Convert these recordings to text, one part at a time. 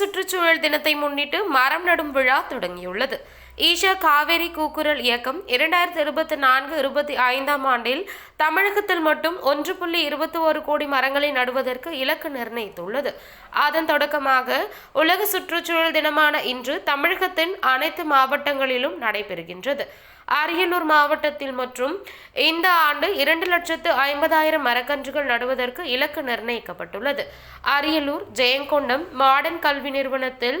சுற்றுச்சூழல் தினத்தை முன்னிட்டு மரம் நடும் விழா தொடங்கியுள்ளது. ஈஷா காவேரி கூக்குரல் இயக்கம் இரண்டாயிரத்தி இருபத்தி நான்கு இருபத்தி ஐந்தாம் ஆண்டில் தமிழகத்தில் மட்டும் ஒன்று புள்ளி இருபத்தி ஒரு கோடி மரங்களை நடுவதற்கு இலக்கு நிர்ணயித்துள்ளது. அதன் தொடக்கமாக உலக சுற்றுச்சூழல் தினமான இன்று தமிழகத்தின் அனைத்து மாவட்டங்களிலும் நடைபெறுகின்றது. அரியலூர் மாவட்டத்தில் மற்றும் இந்த ஆண்டு இரண்டு லட்சத்து ஐம்பதாயிரம் மரக்கன்றுகள் நடுவதற்கு இலக்கு நிர்ணயிக்கப்பட்டுள்ளது. அரியலூர் ஜெயங்கொண்டம் மாடர்ன் கல்வி நிறுவனத்தில்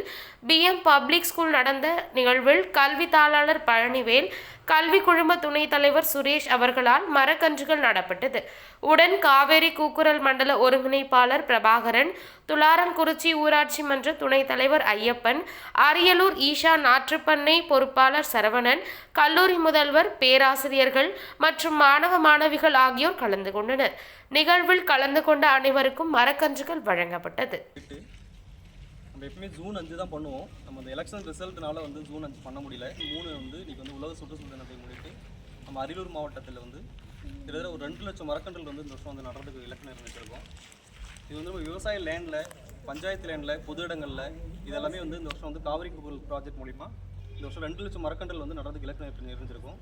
பிஎம் பப்ளிக் ஸ்கூல் நடந்த நிகழ்வில் கல்வி தாளாளர் பழனிவேல் கல்வி குழும துணைத் தலைவர் சுரேஷ் அவர்களால் மரக்கன்றுகள் நடப்பட்டது. உடன் காவேரி கூக்குரல் மண்டல ஒருங்கிணைப்பாளர் பிரபாகரன் துளாரன்குறிச்சி ஊராட்சி மன்ற துணைத் தலைவர் ஐயப்பன் அரியலூர் ஈஷா நாற்றுப்பண்ணை பொறுப்பாளர் சரவணன் கல்லூரி முதல்வர் பேராசிரியர்கள் மற்றும் மாணவ மாணவிகள் ஆகியோர் கலந்து கொண்டனர். நிகழ்வில் கலந்து கொண்ட அனைவருக்கும் மரக்கன்றுகள் வழங்கப்பட்டது. நம்ம எப்பவுமே ஜூன் அஞ்சு தான் பண்ணுவோம். நம்ம அந்த எலெக்ஷன் ரிசல்ட்னால வந்து ஜூன் அஞ்சு பண்ண முடியல. மூணு வந்து இன்னைக்கு வந்து உலக சுற்றுச்சூழல் தினத்தை முன்னிட்டு நம்ம அரியலூர் மாவட்டத்தில் வந்து கிட்டத்தட்ட ஒரு ரெண்டு லட்சம் மரக்கன்றுகள் வந்து இந்த வருஷம் வந்து நடுறதுக்கு இலக்கு நிர்ணயிச்சிருக்கோம். இது வந்து நம்ம விவசாய லேண்டில் பஞ்சாயத்து லேண்டில் பொது இடங்களில் இதெல்லாமே வந்து இந்த வருஷம் வந்து காவிரி குரல் ப்ராஜெக்ட் மூலிமா இந்த வருஷம் ரெண்டு லட்சம் மரக்கன்றுகள் வந்து நடுறதுக்கு இலக்கு நிறைஞ்சிருக்கும்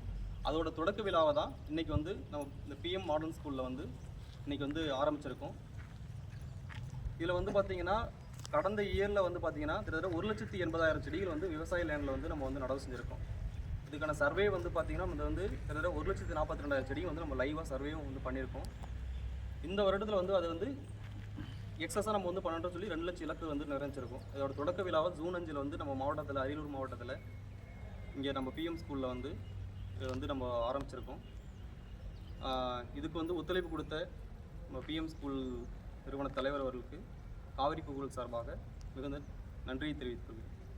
அதோட தொடக்க விழாவை தான் இன்றைக்கி வந்து நம்ம இந்த பிஎம் மாடர்ன் ஸ்கூலில் வந்து இன்னைக்கு வந்து ஆரம்பிச்சிருக்கோம். இதில் வந்து பார்த்திங்கன்னா கடந்த இயரில் வந்து பார்த்தீங்கன்னா கிட்டத்தட்ட ஒரு லட்சத்தி எண்பதாயிரம் செடிகள் வந்து விவசாய லேண்டில் வந்து நம்ம வந்து நடவு செஞ்சுருக்கோம். இதுக்கான சர்வே வந்து பார்த்தீங்கன்னா இது வந்து கிட்டத்தட்ட ஒரு லட்சத்தி நாற்பத்தி ரெண்டாயிரம் செடி வந்து நம்ம லைவாக சர்வேவும் வந்து பண்ணியிருக்கோம். இந்த வருடத்தில் வந்து அது வந்து எக்ஸஸாக நம்ம வந்து பண்ணணும் சொல்லி ரெண்டு லட்சம் இலக்கு வந்து நிறைஞ்சிருக்கும். இதோட தொடக்க விழாவை ஜூன் அஞ்சில் வந்து நம்ம மாவட்டத்தில் அரியலூர் மாவட்டத்தில் இங்கே நம்ம பிஎம் ஸ்கூலில் வந்து இது வந்து நம்ம ஆரம்பிச்சிருக்கோம். இதுக்கு வந்து ஒத்துழைப்பு கொடுத்த நம்ம பிஎம் ஸ்கூல் நிறுவன தலைவர் அவர்களுக்கு காவிரி புகழ் சார்பாக மிகுந்த நன்றியை தெரிவித்துக் கொள்கிறேன்.